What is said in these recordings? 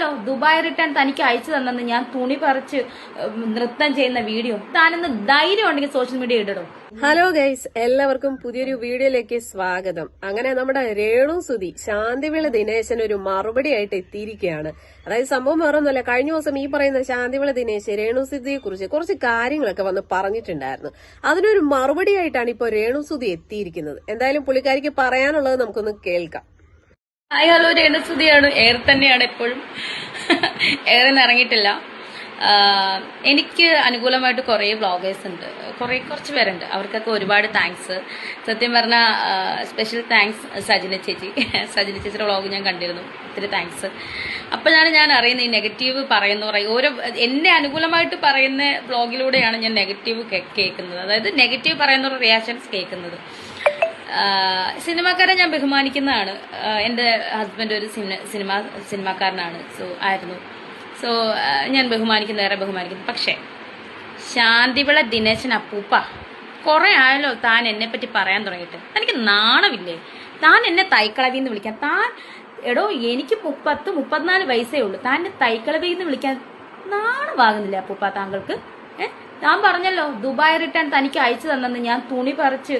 പറഞ്ഞല്ലോ Dubai return തനിക്ക് അയച്ചു തന്നെന്ന് ഞാൻ തുണി പറിച്ച് നൃത്തം ചെയ്യുന്ന വീഡിയോ. താനെന്ന് ധൈര്യം ഉണ്ടെങ്കിൽ സോഷ്യൽ മീഡിയ ഇടടോ ഹലോ ഗൈസ് എല്ലാവർക്കും പുതിയൊരു വീഡിയോയിലേക്ക് സ്വാഗതം. അങ്ങനെ നമ്മുടെ രേണു സുതി ശാന്തിവിള ദിനേശൻ ഒരു മറുപടി ആയിട്ട് എത്തിയിരിക്കുകയാണ്. അതായത് സംഭവം വേറൊന്നുമല്ല കഴിഞ്ഞ ദിവസം ഈ പറയുന്ന ശാന്തിവിള ദിനേശ് രേണു സുതിയെ കുറിച്ച് കുറച്ച് കാര്യങ്ങളൊക്കെ വന്ന് പറഞ്ഞിട്ടുണ്ടായിരുന്നു. അതിനൊരു മറുപടി ആയിട്ടാണ് ഇപ്പോൾ രേണു സുതി എത്തിയിരിക്കുന്നത്. എന്തായാലും പുള്ളിക്കാരിക്ക് പറയാനുള്ളത് നമുക്കൊന്ന് കേൾക്കാം. ഹായ് ഹലോ രേണുസുതിയാണ് എയർ തന്നെയാണ് എപ്പോഴും. എയറിന് ഇറങ്ങിയിട്ടില്ല എനിക്ക് അനുകൂലമായിട്ട് കുറേ വ്ളോഗേഴ്സ് ഉണ്ട്. കുറേ കുറച്ച് പേരുണ്ട്. അവർക്കൊക്കെ ഒരുപാട് താങ്ക്സ് സത്യം പറഞ്ഞാൽ സ്പെഷ്യൽ താങ്ക്സ് സജിന ചേച്ചി. സജിന ചേച്ചിയുടെ വ്ളോഗ് ഞാൻ കണ്ടിരുന്നു. ഒത്തിരി താങ്ക്സ് അപ്പോഴാണ് ഞാൻ അറിയുന്നത് ഈ നെഗറ്റീവ് പറയുന്ന പറയും ഓരോ എന്നെ അനുകൂലമായിട്ട് പറയുന്ന വ്ളോഗിലൂടെയാണ് ഞാൻ നെഗറ്റീവ് കേൾക്കുന്നത്. അതായത് നെഗറ്റീവ് പറയുന്ന റിയാക്ഷൻസ് കേൾക്കുന്നത്. സിനിമാക്കാരെ ഞാൻ ബഹുമാനിക്കുന്നതാണ്. എന്റെ ഹസ്ബൻഡ് ഒരു സിനിമ സിനിമ സിനിമാക്കാരനാണ്. സോ ആയിരുന്നു. സോ ഞാൻ ബഹുമാനിക്കുന്ന ഏറെ ബഹുമാനിക്കുന്നു. പക്ഷേ ശാന്തിവിള ദിനേശൻ അപ്പൂപ്പ കുറെ ആയല്ലോ താൻ എന്നെ പറ്റി പറയാൻ തുടങ്ങിയിട്ട്. തനിക്ക് നാണമില്ലേ? താൻ എന്നെ തൈക്കളവി എന്ന് വിളിക്കാൻ. താൻ എടോ എനിക്ക് മുപ്പത്ത് മുപ്പത്തിനാല് വയസ്സേ ഉള്ളൂ. താൻ എന്നെ തൈക്കളവി എന്ന് വിളിക്കാൻ നാണമാകുന്നില്ല അപ്പൂപ്പ താങ്കൾക്ക്? ഏഹ് താൻ പറഞ്ഞല്ലോ ദുബായ് റിട്ടേൺ തനിക്ക് അയച്ചു തന്നെന്ന് ഞാൻ തുണി പറിച്ച്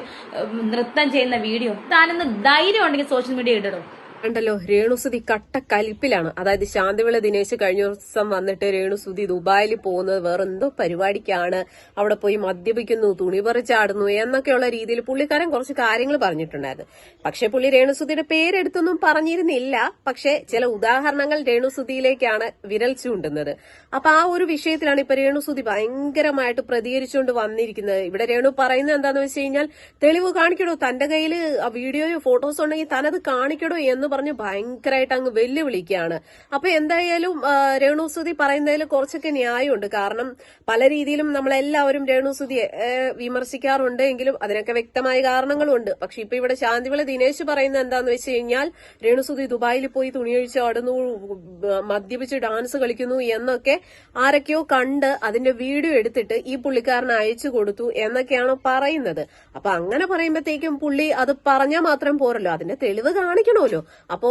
നൃത്തം ചെയ്യുന്ന വീഡിയോ താനെന്ന് ധൈര്യം ഉണ്ടെങ്കിൽ സോഷ്യൽ മീഡിയ ഇടണം. കണ്ടല്ലോ രേണുസുതി കട്ട കലിപ്പിലാണ് അതായത് ശാന്തിവിള ദിനേശ് കഴിഞ്ഞ ദിവസം വന്നിട്ട് രേണുസുതി ദുബായിൽ പോകുന്നത് വേറെ എന്തോ പരിപാടിക്കാണ്. അവിടെ പോയി മദ്യപിക്കുന്നു തുണി പറിച്ചാടുന്നു എന്നൊക്കെയുള്ള രീതിയിൽ പുള്ളിക്കാരൻ കുറച്ച് കാര്യങ്ങൾ പറഞ്ഞിട്ടുണ്ടായിരുന്നു. പക്ഷെ പുള്ളി രേണുസുതിയുടെ പേരെടുത്തൊന്നും പറഞ്ഞിരുന്നില്ല. പക്ഷെ ചില ഉദാഹരണങ്ങൾ രേണുസുതിയിലേക്കാണ് വിരൽ ചൂണ്ടുന്നത്. അപ്പൊ ആ ഒരു വിഷയത്തിലാണ് ഇപ്പൊ രേണുസുതി ഭയങ്കരമായിട്ട് പ്രതികരിച്ചുകൊണ്ട് വന്നിരിക്കുന്നത്. ഇവിടെ രേണു പറയുന്നത് എന്താണെന്ന് വെച്ച് കഴിഞ്ഞാൽ തെളിവ് കാണിക്കണോ? തന്റെ കയ്യിൽ വീഡിയോയോ ഫോട്ടോസോ ഉണ്ടെങ്കിൽ തനത് കാണിക്കണോ എന്ന് പറഞ്ഞ് ഭയങ്കരമായിട്ട് അങ്ങ് വെല്ലുവിളിക്കുകയാണ്. അപ്പൊ എന്തായാലും രേണുസുതി പറയുന്നതിൽ കുറച്ചൊക്കെ ന്യായമുണ്ട്. കാരണം പല രീതിയിലും നമ്മളെല്ലാവരും രേണുസുതിയെ വിമർശിക്കാറുണ്ട് എങ്കിലും അതിനൊക്കെ വ്യക്തമായ കാരണങ്ങളുണ്ട്. പക്ഷെ ഇപ്പൊ ഇവിടെ ശാന്തിവിള ദിനേശ് പറയുന്നത് എന്താന്ന് വെച്ച് കഴിഞ്ഞാൽ രേണുസുതി ദുബായിൽ പോയി തുണിയൊഴിച്ച് ആടുന്നു മദ്യപിച്ച് ഡാൻസ് കളിക്കുന്നു എന്നൊക്കെ ആരൊക്കെയോ കണ്ട് അതിന്റെ വീഡിയോ എടുത്തിട്ട് ഈ പുള്ളിക്കാരന് അയച്ചു കൊടുത്തു എന്നൊക്കെയാണ് പറയുന്നത്. അപ്പൊ അങ്ങനെ പറയുമ്പോഴത്തേക്കും പുള്ളി അത് പറഞ്ഞാൽ മാത്രം പോരല്ലോ. അതിന്റെ തെളിവ് കാണിക്കണമല്ലോ. അപ്പോ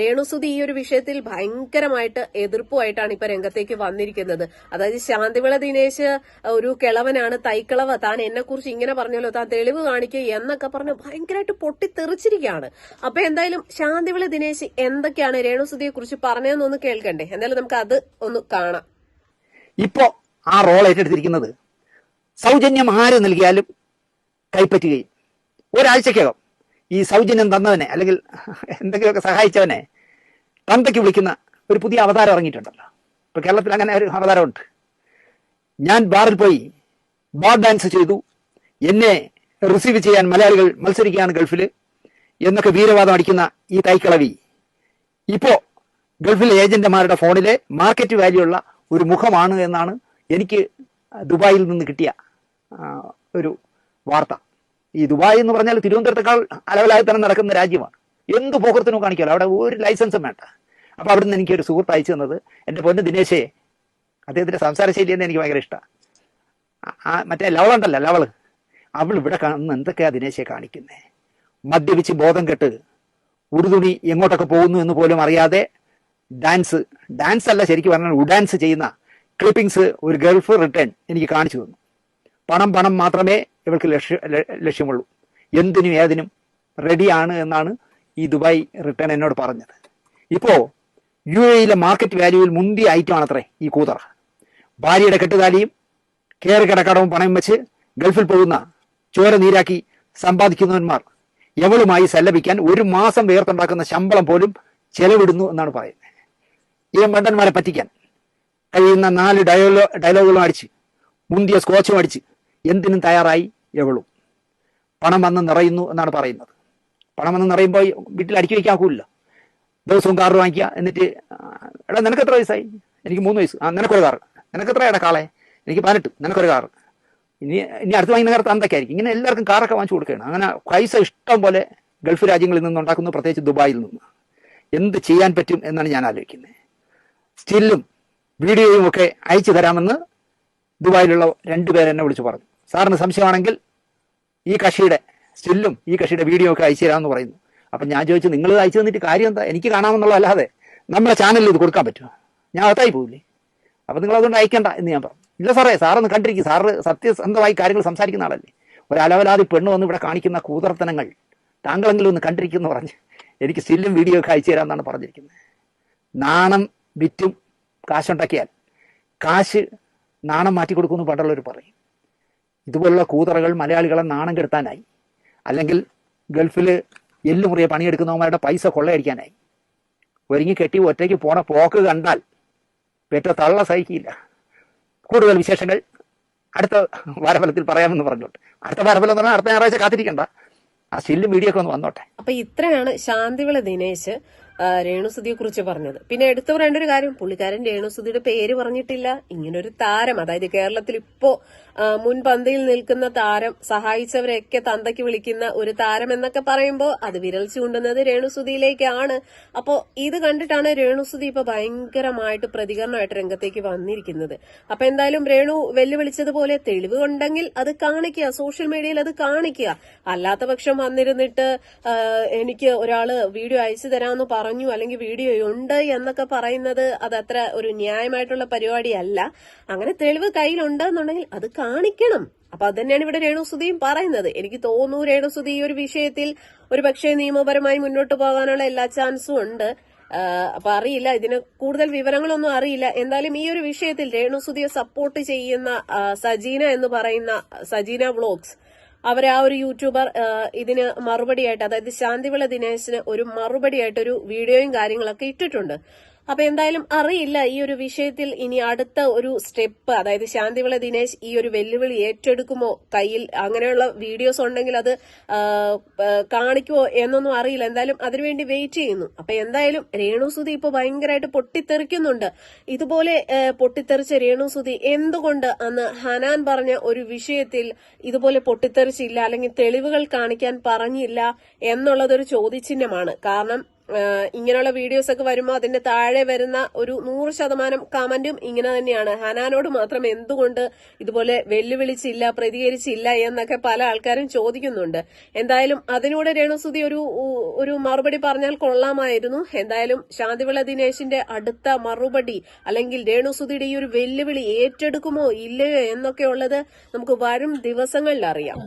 രേണുസുതി ഈ ഒരു വിഷയത്തിൽ ഭയങ്കരമായിട്ട് എതിർപ്പുമായിട്ടാണ് ഇപ്പൊ രംഗത്തേക്ക് വന്നിരിക്കുന്നത്. അതായത് ശാന്തിവിള ദിനേശ് ഒരു കിളവനാണ് തൈക്കിളവ്. താൻ എന്നെ കുറിച്ച് ഇങ്ങനെ പറഞ്ഞല്ലോ താൻ തെളിവ് കാണിക്കുക എന്നൊക്കെ പറഞ്ഞ് ഭയങ്കരമായിട്ട് പൊട്ടിത്തെറിച്ചിരിക്കുകയാണ്. അപ്പൊ എന്തായാലും ശാന്തിവിള ദിനേശ് എന്തൊക്കെയാണ് രേണുസുതിയെ കുറിച്ച് പറഞ്ഞതെന്നൊന്ന് കേൾക്കണ്ടേ? എന്തായാലും നമുക്ക് അത് ഒന്ന് കാണാം. ഇപ്പോ ആ റോൾ ഏറ്റെടുത്തിരിക്കുന്നത് സൗജന്യം ആര് നൽകിയാലും കൈപ്പറ്റുകയും. ഒരാഴ്ചക്കകം ഈ സൗജന്യം തന്നവനെ അല്ലെങ്കിൽ എന്തെങ്കിലുമൊക്കെ സഹായിച്ചവനെ തന്തയ്ക്ക് വിളിക്കുന്ന ഒരു പുതിയ അവതാരം ഇറങ്ങിയിട്ടുണ്ടല്ലോ. ഇപ്പൊ കേരളത്തിൽ അങ്ങനെ ഒരു അവതാരമുണ്ട്. ഞാൻ ബാറിൽ പോയി ബാർ ഡാൻസ് ചെയ്തു. എന്നെ റിസീവ് ചെയ്യാൻ മലയാളികൾ മത്സരിക്കുകയാണ് ഗൾഫിൽ എന്നൊക്കെ വീരവാദം അടിക്കുന്ന ഈ തൈക്കളവി. ഇപ്പോ ഗൾഫിലെ ഏജന്റുമാരുടെ ഫോണിലെ മാർക്കറ്റ് വാല്യൂ ഉള്ള ഒരു മുഖമാണ് എന്നാണ് എനിക്ക് ദുബായിൽ നിന്ന് കിട്ടിയ ഒരു വാർത്ത. ഈ ദുബായ് എന്ന് പറഞ്ഞാൽ തിരുവനന്തപുരത്തേക്കാൾ അലവലായി തന്നെ നടക്കുന്ന രാജ്യമാണ്. എന്ത് പോക്കത്തിനും കാണിക്കാലോ അവിടെ ഒരു ലൈസൻസും വേണ്ട. അപ്പൊ അവിടുന്ന് എനിക്ക് ഒരു സുഹൃത്ത് അയച്ചു തന്നത് എന്റെ പൊന്ന് ദിനേശേ അദ്ദേഹത്തിന്റെ സംസാര ശൈലി എന്ന് എനിക്ക് ഭയങ്കര ഇഷ്ടമാണ് മറ്റേ ലവളുണ്ടല്ലോ ലവൾ അവൾ ഇവിടെ കാണുന്ന എന്തൊക്കെയാ ദിനേശെ കാണിക്കുന്നേ? മദ്യപിച്ച് ബോധം കെട്ട് ഉടുതുണി എങ്ങോട്ടൊക്കെ പോകുന്നു എന്ന് പോലും അറിയാതെ ഡാൻസ് ഡാൻസ് അല്ല ശരിക്കും പറഞ്ഞാൽ ഉഡാൻസ് ചെയ്യുന്ന ക്ലിപ്പിംഗ്സ് ഒരു ഗൾഫ് റിട്ടേൺ എനിക്ക് കാണിച്ചു തന്നു. പണം പണം മാത്രമേ ഇവൾക്ക് ലക്ഷ്യ ലക്ഷ്യമുള്ളൂ. എന്തിനും ഏതിനും റെഡിയാണ് എന്നാണ് ഈ ദുബായ് റിട്ടേൺ എന്നോട് പറഞ്ഞത്. ഇപ്പോ യു എയിലെ മാർക്കറ്റ് വാല്യൂവിൽ മുന്തിയ ഐറ്റം ആണത്രേ ഈ കൂതറ. ഭാര്യയുടെ കെട്ടുതാലിയും കയറി കിടക്കടവും പണയം വെച്ച് ഗൾഫിൽ പോകുന്ന ചോര നീരാക്കി സമ്പാദിക്കുന്നവന്മാർ എവളുമായി സല്ലപിക്കാൻ ഒരു മാസം വേർത്തുണ്ടാക്കുന്ന ശമ്പളം പോലും ചെലവിടുന്നു എന്നാണ് പറയുന്നത്. ഈ മണ്ടന്മാരെ പറ്റിക്കാൻ കഴിയുന്ന നാല് ഡയലോ ഡയലോഗുകളും അടിച്ച് മുന്തിയ സ്കോച്ചും അടിച്ച് എന്തിനും തയ്യാറായി എവളും പണം വന്ന് നിറയുന്നു എന്നാണ് പറയുന്നത്. പണം വന്ന് നിറയുമ്പോൾ വീട്ടിൽ അടുക്കി വയ്ക്കാക്കൂല ദിവസവും കാർ വാങ്ങിക്കുക എന്നിട്ട് എടാ നിനക്ക് എത്ര വയസ്സായി? എനിക്ക് മൂന്ന് വയസ്സ്. ആ നിനക്കൊരു കാർ നിനക്ക് എത്ര എടാ കാളെ? എനിക്ക് പതിനെട്ട്. നിനക്കൊരു കാർ ഇനി ഇനി അടുത്ത് വാങ്ങുന്ന കാർ തന്തക്കായിരിക്കും ഇങ്ങനെ എല്ലാവർക്കും കാറൊക്കെ വാങ്ങിച്ചു കൊടുക്കുകയാണ്. അങ്ങനെ പൈസ ഇഷ്ടം പോലെ ഗൾഫ് രാജ്യങ്ങളിൽ നിന്ന് ഉണ്ടാക്കുന്നു പ്രത്യേകിച്ച് ദുബായിൽ നിന്ന്. എന്ത് ചെയ്യാൻ പറ്റും എന്നാണ് ഞാൻ ആലോചിക്കുന്നത്. സ്റ്റില്ലും വീഡിയോയും ഒക്കെ അയച്ചു തരാമെന്ന് ദുബായിലുള്ള രണ്ടുപേരെന്നെ വിളിച്ചു പറഞ്ഞു. സാറിന് സംശയമാണെങ്കിൽ ഈ കക്ഷിയുടെ സ്റ്റില്ലും ഈ കക്ഷിയുടെ വീഡിയോ ഒക്കെ അയച്ചു തരാമെന്ന് പറയുന്നു. അപ്പൊ ഞാൻ ചോദിച്ചു നിങ്ങൾ അയച്ചു തന്നിട്ട് കാര്യം എന്താ? എനിക്ക് കാണാമെന്നുള്ള അല്ലാതെ നമ്മുടെ ചാനലിൽ ഇത് കൊടുക്കാൻ പറ്റുമോ? ഞാൻ അകത്തായി പോവില്ലേ? അപ്പൊ നിങ്ങൾ അതുകൊണ്ട് അയക്കണ്ട എന്ന് ഞാൻ പറഞ്ഞു. ഇല്ല സാറേ സാറൊന്ന് കണ്ടിരിക്കും. സാറ് സത്യസന്ധമായി കാര്യങ്ങൾ സംസാരിക്കുന്ന ആളല്ലേ. ഒരലവലാതി പെണ്ണ് വന്ന് ഇവിടെ കാണിക്കുന്ന കൂതർത്തനങ്ങൾ താങ്കളെങ്കിലും ഒന്ന് കണ്ടിരിക്കുന്നു പറഞ്ഞ് എനിക്ക് സ്റ്റില്ലും വീഡിയോ ഒക്കെ അയച്ചു തരാമെന്നാണ് പറഞ്ഞിരിക്കുന്നത്. നാണം വിറ്റും കാശുണ്ടാക്കിയാൽ കാശ് നാണം മാറ്റി കൊടുക്കുമെന്ന് പണ്ടുള്ളവർ പറയും. ഇതുപോലുള്ള കൂതറകൾ മലയാളികളെ നാണം കെടുത്താനായി. അല്ലെങ്കിൽ ഗൾഫിൽ എല്ലുമുറിയെ പണിയെടുക്കുന്നവന്മാരുടെ പൈസ കൊള്ളയടിക്കാനായി. ഒരുങ്ങി കെട്ടി ഒറ്റയ്ക്ക് പോണ പോക്ക് കണ്ടാൽ പെറ്റ തള്ള സഹിക്കില്ല. കൂടുതൽ വിശേഷങ്ങൾ അടുത്ത വാരഫലത്തിൽ പറയാമെന്ന് പറഞ്ഞോട്ടെ. അടുത്ത വാരഫലം എന്ന് പറഞ്ഞാൽ അടുത്ത ഞായറാഴ്ച കാത്തിരിക്കണ്ട. ആ സ്റ്റില്ലും വീഡിയോ ഒക്കെ ഒന്ന് വന്നോട്ടെ. അപ്പൊ ഇത്രയാണ് ശാന്തിവിള ദിനേശ്. ആ, രേണുസുതിയെ കുറിച്ച് പറഞ്ഞത്. പിന്നെ എടുത്തു പറയേണ്ട ഒരു കാര്യം പുള്ളിക്കാരൻ രേണുസുതിയുടെ പേര് പറഞ്ഞിട്ടില്ല. ഇങ്ങനൊരു താരം അതായത് കേരളത്തിൽ ഇപ്പോ മുൻപന്തിയിൽ നിൽക്കുന്ന താരം സഹായിച്ചവരെയൊക്കെ തന്തയ്ക്ക് വിളിക്കുന്ന ഒരു താരം എന്നൊക്കെ പറയുമ്പോൾ അത് വിരൽ ചൂണ്ടുന്നത് രേണുസുതിയിലേക്കാണ്. അപ്പോ ഇത് കണ്ടിട്ടാണ് രേണുസുതി ഇപ്പൊ ഭയങ്കരമായിട്ട് പ്രതികരണമായിട്ട് രംഗത്തേക്ക് വന്നിരിക്കുന്നത്. അപ്പൊ എന്തായാലും രേണു വെല്ലുവിളിച്ചതുപോലെ തെളിവ് ഉണ്ടെങ്കിൽ അത് കാണിക്കുക സോഷ്യൽ മീഡിയയിൽ അത് കാണിക്കുക. അല്ലാത്ത പക്ഷം വന്നിരുന്നിട്ട് എനിക്ക് ഒരാൾ വീഡിയോ അയച്ചു തരാമെന്ന് പറഞ്ഞു അല്ലെങ്കിൽ വീഡിയോ ഉണ്ട് എന്നൊക്കെ പറയുന്നത് അത് അത്ര ഒരു ന്യായമായിട്ടുള്ള പരിപാടിയല്ല. അങ്ങനെ തെളിവ് കയ്യിലുണ്ടെന്നുണ്ടെങ്കിൽ അത് കാണിക്കണം. അപ്പൊ അത് തന്നെയാണ് ഇവിടെ രേണുസുതിയും പറയുന്നത്. എനിക്ക് തോന്നുന്നു രേണുസുതി ഈ ഒരു വിഷയത്തിൽ ഒരു പക്ഷേ നിയമപരമായി മുന്നോട്ട് പോകാനുള്ള എല്ലാ ചാൻസും ഉണ്ട്. അപ്പൊ അറിയില്ല. ഇതിന് കൂടുതൽ വിവരങ്ങളൊന്നും അറിയില്ല. എന്തായാലും ഈ ഒരു വിഷയത്തിൽ രേണുസുതിയെ സപ്പോർട്ട് ചെയ്യുന്ന സജീന എന്ന് പറയുന്ന സജീന വ്ളോഗ്സ് അവരെ ആ ഒരു യൂട്യൂബർ ഇതിന് മറുപടിയായിട്ട് അതായത് ശാന്തിവിള ദിനേശിന് ഒരു മറുപടിയായിട്ട് ഒരു വീഡിയോയും കാര്യങ്ങളൊക്കെ ഇട്ടിട്ടുണ്ട്. അപ്പൊ എന്തായാലും അറിയില്ല ഈ ഒരു വിഷയത്തിൽ ഇനി അടുത്ത ഒരു സ്റ്റെപ്പ്. അതായത് ശാന്തിവിള ദിനേശ് ഈ ഒരു വെല്ലുവിളി ഏറ്റെടുക്കുമോ? കയ്യിൽ അങ്ങനെയുള്ള വീഡിയോസ് ഉണ്ടെങ്കിൽ അത് കാണിക്കുമോ എന്നൊന്നും അറിയില്ല. എന്തായാലും അതിനുവേണ്ടി വെയിറ്റ് ചെയ്യുന്നു. അപ്പൊ എന്തായാലും രേണുസുതി ഇപ്പൊ ഭയങ്കരമായിട്ട് പൊട്ടിത്തെറിക്കുന്നുണ്ട്. ഇതുപോലെ പൊട്ടിത്തെറിച്ച രേണുസുതി എന്തുകൊണ്ട് അന്ന് ഹനാൻ പറഞ്ഞ ഒരു വിഷയത്തിൽ ഇതുപോലെ പൊട്ടിത്തെറിച്ചില്ല അല്ലെങ്കിൽ തെളിവുകൾ കാണിക്കാൻ പറഞ്ഞില്ല എന്നുള്ളതൊരു ചോദ്യചിഹ്നമാണ്. കാരണം ഇങ്ങനെയുള്ള വീഡിയോസ് ഒക്കെ വരുമ്പോൾ അതിന്റെ താഴെ വരുന്ന ഒരു നൂറ് ശതമാനം കമന്റും ഇങ്ങനെ തന്നെയാണ്. ഹനാനോട് മാത്രം എന്തുകൊണ്ട് ഇതുപോലെ വെല്ലുവിളിച്ചില്ല പ്രതികരിച്ചില്ല എന്നൊക്കെ പല ആൾക്കാരും ചോദിക്കുന്നുണ്ട്. എന്തായാലും അതിനൂടെ രേണുസുതി ഒരു ഒരു മറുപടി പറഞ്ഞാൽ കൊള്ളാമായിരുന്നു. എന്തായാലും ശാന്തിവിള ദിനേശിന്റെ അടുത്ത മറുപടി അല്ലെങ്കിൽ രേണുസുതിയുടെ ഈ ഒരു വെല്ലുവിളി ഏറ്റെടുക്കുമോ ഇല്ലയോ എന്നൊക്കെ ഉള്ളത് നമുക്ക് വരും ദിവസങ്ങളിൽ അറിയാം.